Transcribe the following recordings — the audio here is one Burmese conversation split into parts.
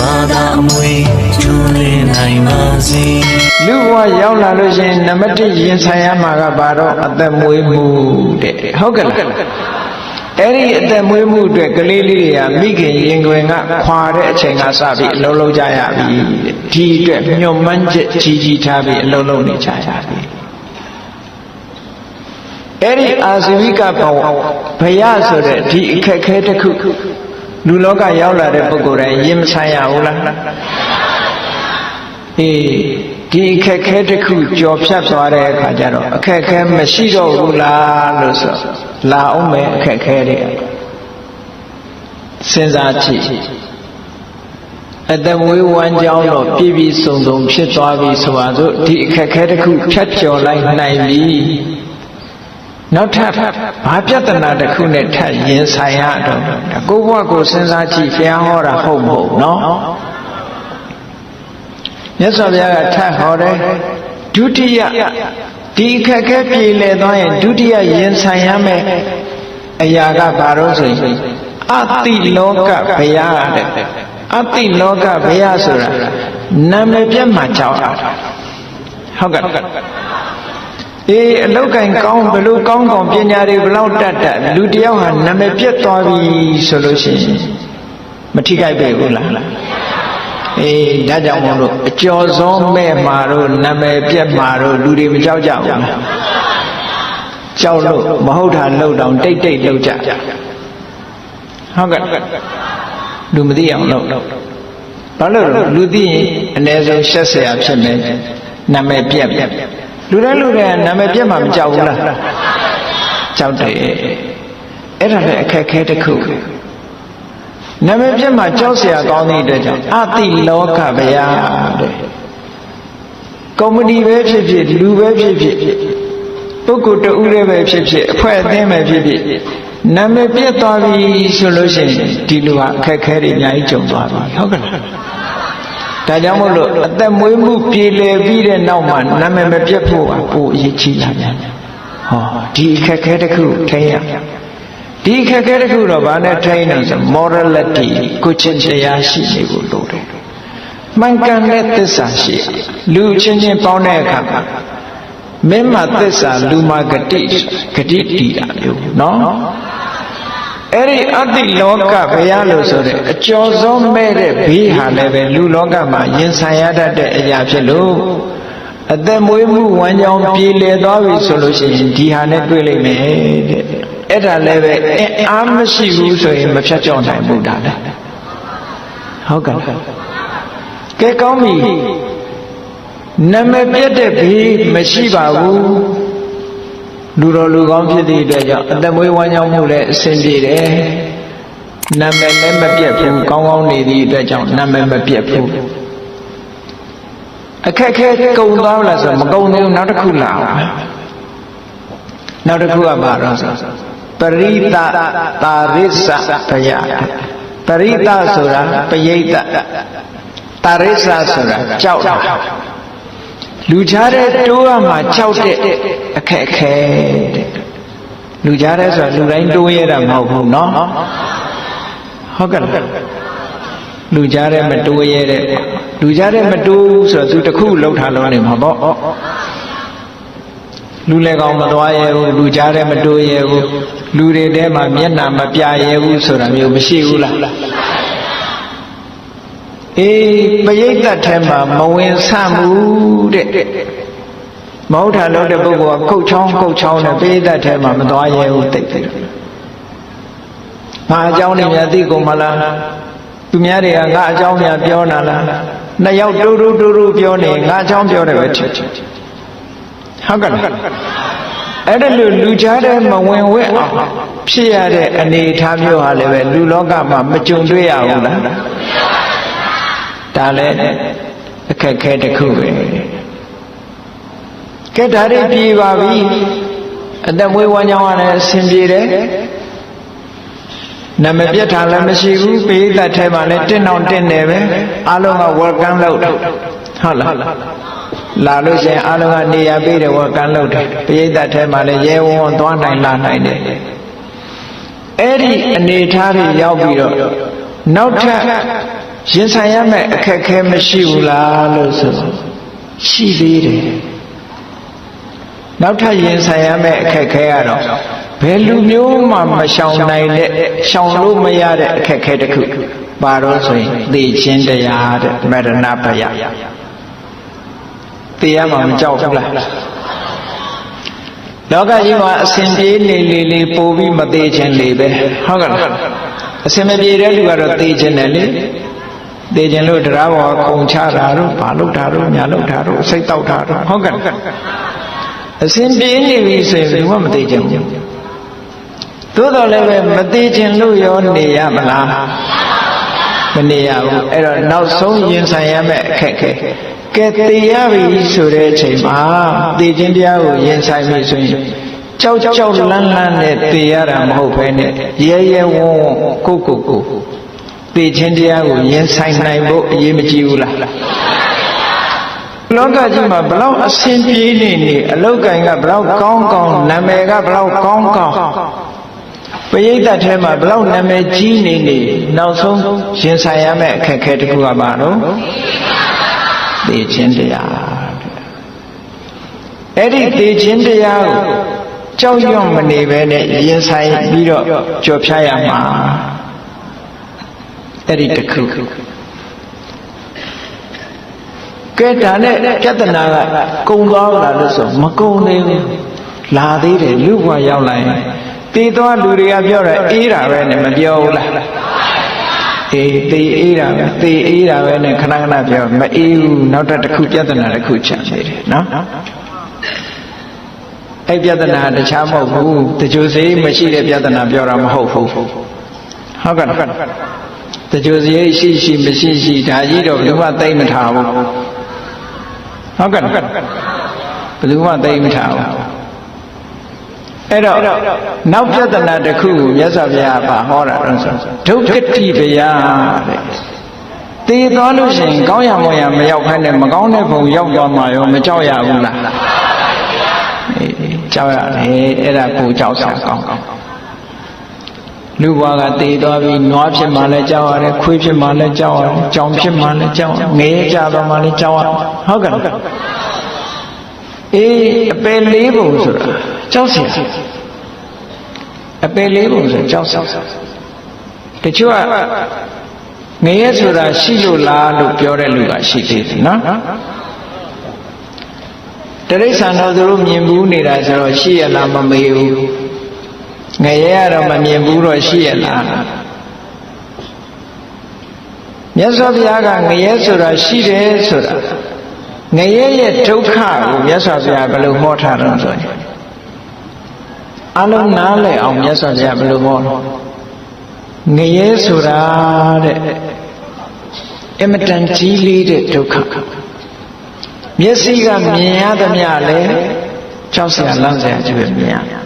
ဘာသာအမွေကျွလင်းနိုင်ပါစေလူဘဝရောက်လာလို့ရှိရင်နံပါတ်1ရင်ဆိုင်ရမှာကဘာတော့အသက်မွေးမှုတဲ့ဟုတ်ကဲ့လားအဲ့ဒီအသက်မွေးမှုအတွက်ကလေးလေးတွေကမိခင်ရင်ခွင်ကခွာတဲ့အချိန်ကစပြီးအလုံးလုံးကြရပြီတဲ့ဒီအတွက်ညှော်မှန်းချက်ကြီးကြီးထားပြီးအလုံးလုံးနေကြရပြီအဲ့ဒီအာဇဝိကဘဝဘယဆိုတဲ့ဒီအခက်ခဲတစ်ခု လူလောကရောက်လာတဲ့ပုဂ္ဂိုလ်တိုင်းရင်မဆိုင်ရဘူးလားအေးဒီအခက်ခဲတစ်ခုကြော်ဖြတ်သွားတဲ့အခါကျတော့အခက်ခဲမရှိတော့ဘူးလားလို့ဆိုလာအောင်မယ်အခက်ခဲတွေစဉ်းစားကြည့်အတမွေးဝမ်းကြောင်းတော့ပြည့်ပြည့်စုံစုံဖြစ်သွားပြီဆိုပါစို့ဒီအခက်ခဲတစ်ခုဖြတ်ကျော်လိုက်နိုင်ပြီ နောက်ထပ်ဘာပြဿနာတစ်ခုနဲ့ထပ်ရင်ဆိုင်ရတော့ကိုယ့်ဘဝကိုစဉ်းစားကြည့်ဘုရားဟောတာဟုတ်မဟုတ်နော်မြတ်စွာဘုရားကထပ်ဟောတယ်ဒုတိယဒီအခက်ခဲပြေလည်သွားရင်ဒုတိယရင်ဆိုင်ရမယ်အရာကဘာလို့ဆိုရင်အတိလောကဘုရားတဲ့အတိလောကဘုရားဆိုတာနာမည်ပြတ်မှကြောက်ရတာဟုတ်ကဲ့ အေးအလောက်ကင်ကောင်းဘလို့ကောင်းကောင်းပညာတွေဘလောက်တတ်တတ်လူတယောက်ဟာနာမည်ပြတ်သွားပြီဆိုလို့ရှိရင်မထိခိုက်ပေဘူးလားအေးဒါကြောင့်မို့လို့အကျော်စောမဲ့မှာတို့နာမည်ပြတ်မှာတို့လူတွေမကြောက်ကြဘူးလားကြောက်လို့မဟုတ်တာလှုပ်တောင်တိတ်တိတ်လှုပ်ကြဟုတ်ကဲ့လူမသိအောင်လှုပ်ဘာလို့လဲလူသိရင်အ ਨੇ ဆုံးရှက်เสียဖြစ်မယ်နာမည်ပြတ် လူတိုင်းလူတိုင်းနာမည်ပြတ်မှမကြောက်ဘူးလားကြောက်တယ်အဲ့ဒါလည်းအခက်ခဲတစ်ခုနာမည်ပြတ်မှကြောက်เสียကောင်းတဲ့အတွက်ကြောင့်အတိလောကဗျာတဲ့ကုမ္ပဏီပဲဖြစ်ဖြစ်လူပဲဖြစ်ဖြစ်ပုဂ္ဂိုလ်တဦးလည်းပဲဖြစ်ဖြစ်အဖွဲ့အသင်းပဲဖြစ်ဖြစ်နာမည်ပြတ်သွားပြီဆိုလို့ရှိရင်ဒီလူဟာအခက်ခဲတွေအများကြီးကြုံသွားပြီဟုတ်ကဲ့လား ဒါကြောင့်မို့လို့အသက်မွေးမှုပြေလည်ပြီးတဲ့နောက်မှာနာမည်မပြတ်ဖို့ကပိုအရေးကြီးလာတယ်ဟောဒီအခက်ခဲတစ်ခုထိရဒီအခက်ခဲတစ်ခုတော့ဗာနဲ့ထိန်းလို့ဆို morality ကိုချင်းတရားရှိနေဖို့လိုတယ်မှန်ကန်တဲ့သစ္စာရှိလူချင်းချင်းပေါင်းတဲ့အခါမှာမင်းမသစ္စာလူမဂတိဂတိတည်တာမျိုးနော် အဲ့ဒီအတ္တိလောကဘုရားလို့ဆိုတဲ့အကျော်ဆုံးမဲ့တဲ့ဘေးဟာလည်းပဲလူလောကမှာရင်ဆိုင်ရတတ်တဲ့အရာဖြစ်လို့အသက်မွေးမှုဝမ်းကြောင်းပြေလည်သွားပြီဆိုလို့ရှိရင်ဒီဟာနဲ့တွေ့လိမ့်မယ်တဲ့အဲ့ဒါလည်းပဲအင်အားမရှိဘူးဆိုရင်မဖြတ်ကျော်နိုင်ဘူးဒါလည်းဟုတ်ကဲ့ကဲကောင်းပြီနာမည်ပြတ်တဲ့ဘေးမရှိပါဘူး လူတော်လူကောင်းဖြစ်သည့်အတွက်ကြောင့်အသက်မွေးဝမ်းကြောင်းမှုလည်းအဆင်ပြေတယ်နာမည်လည်းမပြတ်ဘူးကောင်းကောင်းနေသည့်အတွက်ကြောင့်နာမည်မပြတ်ဘူးအခက်ခဲကုံသွားလားဆိုမကုံသေးဘူးနောက်တစ်ခုလာအောင်နောက်တစ်ခုကဘာတော့ဆိုပရိသတာရိသဘယပရိသဆိုတာပယိတတာရိသဆိုတာကြောက်တာ လူကြားတဲ့တိုးရမှာကြောက်တဲ့အခက်ခဲတဲ့လူကြားတဲ့ဆိုတာလူတိုင်းတိုးရတာမဟုတ်ဘူးเนาะဟုတ်ကဲ့လားလူကြားတဲ့မတိုးရတဲ့လူကြားတဲ့မတိုးဆိုတော့သူတခုလှုပ်ထားလို့နေမှာပေါ့လူလည်းကောင်းမသွားရဲဘူးလူကြားတဲ့မတိုးရဲဘူးလူတွေထဲမှာမျက်နှာမပြရဲဘူးဆိုတာမျိုးမရှိဘူးလား အေးပရိသတ်ထဲမှာမဝင်ဆန့်ဘူးတဲ့မဟုတ်တာလို့တဲ့ပုဂ္ဂိုလ်ကကုတ်ချောင်းကုတ်ချောင်းနဲ့ပရိသတ်ထဲမှာမသွားရဲဘူးတိတ်တိတ်ငါအကြောင်းနေများသိကုန်မလားသူများတွေကငါအကြောင်းများပြောနာလားနှစ်ယောက်တူတူတူတူပြောနေငါအကြောင်းပြောတယ်ပဲချစ်ချစ်ဟုတ်ကဲ့အဲ့ဒါလို့လူကြားတဲ့မဝင်ဝဲအောင်ဖြစ်ရတဲ့အနေအထားမျိုးဟာလည်းပဲလူလောကမှာမကြုံတွေ့ရဘူးလား ဒါလည်းအခက်ခဲတစ်ခုပဲကဲဒါတွေပြေပါပြီအသက်မွေးဝမ်းကြောင်းကလည်းအဆင်ပြေတယ်နမပြတ်တာလည်းမရှိဘူးပိဋကတ်ထဲမှာလည်းတင့်အောင်တင့်တယ်ပဲအားလုံးက welcome လုပ်တယ်ဟုတ်လားလာလို့ရှိရင်အားလုံးကနေရာပေးတယ် welcome လုပ်တယ်ပိဋကတ်ထဲမှာလည်းရဲဝံ့ဝံ့သွားနိုင်လာနိုင်တယ်အဲ့ဒီအနေထားတွေရောက်ပြီးတော့နောက်ထပ် ရင်ဆိုင်ရမယ့်အခက်အခဲမရှိဘူးလားလို့ဆိုရှိသေးတယ်နောက်ထပ်ရင်ဆိုင်ရမယ့်အခက်အခဲကတော့ဘယ်လူမျိုးမှမရှောင်နိုင်တဲ့ရှောင်လို့မရတဲ့အခက်အခဲတစ်ခုပါတော့ဆိုရင်သိချင်းတရားတဲ့မရဏဘယသိရမှာမကြောက်ဘူးလားလောကကြီးမှာအစဉ်ပြေးနေလေလေပို့ပြီးမသေးခြင်းလေပဲဟုတ်ကဲ့လားအစဉ်မပြေတဲ့လူကတော့သေခြင်းတယ်လေ သေခြင်းလို့တရားဘောခုံချတာတို့ဘာလို့တာတို့ညာလို့တာတို့စိတ်တောက်တာတို့ဟုတ်ကဲ့အစဉ်ပြေးနေပြီဆိုရင်ဘယ်မှမသေးခြင်းဘူးသို့တော်လည်းပဲမသေးခြင်းလို့ရောနေရမလားမနေရဘူးအဲ့တော့နောက်ဆုံးရင်ဆိုင်ရမယ့်အခက်ခဲကဲသေရပြီဆိုတဲ့အချိန်မှာသေခြင်းတရားကိုရင်ဆိုင်ပြီဆိုရင်ကြောက်ကြောက်လန့်လန့်နဲ့သေရတာမဟုတ်ဘဲနဲ့ရဲရဲဝံ့ဝံ့ကိုကိုကို သေခြင်းတရားကိုရင်ဆိုင်နိုင်ဖို့အရေးမကြီးဘူးလားလောကကြီးမှာဘလောက်အဆင်ပြေနေနေအလောက်ကင်ကဘလောက်ကောင်းကောင်းနာမည်ကဘလောက်ကောင်းကောင်းပရိသတ်ထဲမှာဘလောက်နာမည်ကြီးနေနေနောက်ဆုံးရင်ဆိုင်ရမယ့်အခက်အခဲတစ်ခုကပါတော့သေခြင်းတရားအဲ့ဒီသေခြင်းတရားကိုကြောက်ရွံ့မနေပဲနဲ့ရင်ဆိုင်ပြီးတော့ကြော်ဖြားရမှာ အဲ့ဒီတစ်ခုကဲဒါနဲ့ပြဿနာကကုံသွားလာလို့ဆိုမကုံသေးဘူးလာသေးတယ်လူဘဝရောက်လာရင်တည်သွားလူတွေကပြောတယ်အေးတာပဲနဲ့မပြောဘူးလားအေးတေးအေးတာပဲတေးအေးတာပဲနဲ့ခဏခဏပြောမအေးဘူးနောက်တစ်ခုပြဿနာတစ်ခုချန်နေတယ်နော်အဲ့ပြဿနာတခြားမဟုတ်ဘူးတကြိုစေးမရှိတဲ့ပြဿနာပြောတာမဟုတ်ဘူးဟုတ်ကဲ့တ ကြိုစေးရှိရှိမရှိရှိဒါကြီးတော့ဘယ်သူမှသိမထားဘူးဟုတ်ကဲ့ဘယ်သူမှသိမထားဘူးအဲ့တော့နောက်ပြဿနာတစ်ခုကိုမြတ်စွာဘုရားကဟောတာတော့ဆိုဒုက္ခတိဗျာတဲ့တည်သွားလို့ရှိရင်ကောင်းရမွန်ရမရောက်ခိုင်းနဲ့မကောင်းတဲ့ဘုံရောက်သွားမှရောမကြောက်ရဘူးလားအေးကြောက်ရတယ်အဲ့ဒါကိုကြောက်စားကောင်းကောင်း လူဘွားကတည်သွားပြီးနွားဖြစ်မှလည်းကြောက်ရတယ်ခွေးဖြစ်မှလည်းကြောက်ရတယ်ကြောင်ဖြစ်မှလည်းကြောက်ငရဲကြတော့မှလည်းကြောက်ရဟုတ်ကဲ့အေးအပယ်လေးပုံဆိုတာကြောက်စရာအပယ်လေးပုံဆိုကြောက်စရာတချို့ကငရဲဆိုတာရှိလို့လားလို့ပြောတဲ့လူကရှိသေးတယ်နော်တရိษံတော်သူတို့မြင်ဘူးနေတာဆိုတော့ရှိရလားမမေးဘူး ငရဲကတော့မမြင်ဘူးတော့ရှိရလားမြတ်စွာဘုရားကငရဲဆိုတာရှိတယ်ဆိုတာငရဲရဲ့ဒုက္ခကိုမြတ်စွာဘုရားဘယ်လိုဟောထားတယ်ဆိုရင်အလုံးနားလည်အောင်မြတ်စွာဘုရားဘယ်လိုဟောငရဲဆိုတာတဲ့အမတန်ကြီးလေးတဲ့ဒုက္ခမျက်စိကမြင်ရသမျှလဲကြောက်စရာလန့်စရာကြီးပဲမြင်ရ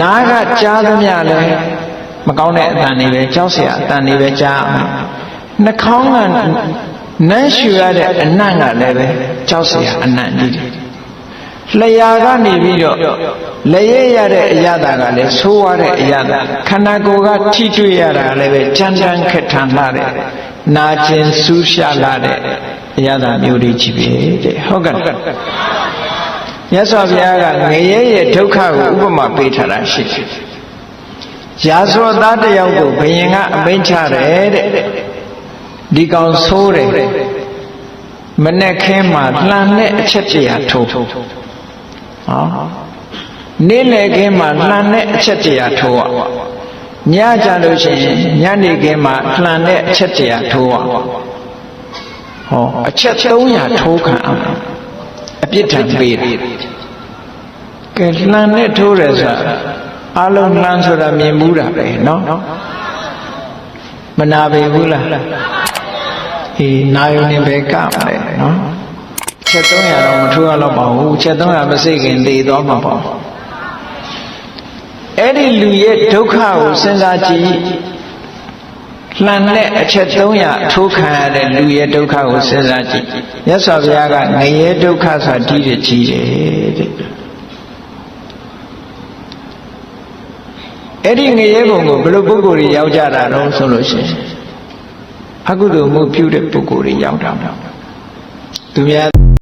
နားကကြားသမျှလဲမကောင်းတဲ့အတန်တွေပဲကြောက်စရာအတန်တွေပဲကြားအောင်နှာခေါင်းကနမ်းရှူရတဲ့အနံ့ကလည်းပဲကြောက်စရာအနံ့ကြီးတယ်လျာကနေပြီးတော့လက်ရရတဲ့အရသာကလည်းဆိုးရတဲ့အရသာခန္ဓာကိုယ်ကထိတွေ့ရတာလည်းပဲကြမ်းကြမ်းခက်ထန်လာတဲ့နာကျင်ဆူးရှာလာတဲ့အရသာမျိုးတွေကြီးပဲတဲ့ဟုတ်ကဲ့ မြတ်စွာဘုရားကငရဲရဲ့ဒုက္ခကိုဥပမာပေးထားတာရှိတယ်ရာဇဝသားတယောက်ကိုဘယင်ကအမိန့်ချတယ်တဲ့ဒီကောင်ဆိုးတယ်မနဲ့ခင်းမှာလှန်တဲ့အချက်တရာထိုးဟောနေ့လည်ခင်းမှာလှန်တဲ့အချက်တရာထိုးရညကြလို့ရှိရင်ညနေခင်းမှာလှန်တဲ့အချက်တရာထိုးရဟောအချက်300ထိုးခံအောင်အ ပြစ်ထံပေးတယ်ကဲလှန်နဲ့ထိုးတယ်ဆိုတာအလုံးလှန်ဆိုတာမြင်ဘူးတာပဲเนาะမနာပေဘူးလားအေးနာယုံနေပဲကမလဲနော်ချက်300တော့မထိုးရတော့ပါဘူးချက်300မစိတ်ခင်သေသွားမှာပေါ့အဲ့ဒီလူရဲ့ဒုက္ခကိုစဉ်းစားကြည့် လှန်တဲ့အချက်300ထိုးခံရတဲ့လူရဲ့ဒုက္ခကိုစဉ်းစားကြည့်မြတ်စွာဘုရားကငရဲဒုက္ခဆိုတာဒီတဲ့ကြီးတယ်တဲ့အဲ့ဒီငရဲဘုံကိုဘယ်လိုပုဂ္ဂိုလ်တွေရောက်ကြတာတော့ဆိုလို့ရှိရင်အကုသိုလ်မှုပြုတဲ့ပုဂ္ဂိုလ်တွေရောက်တာပေါ့သူများ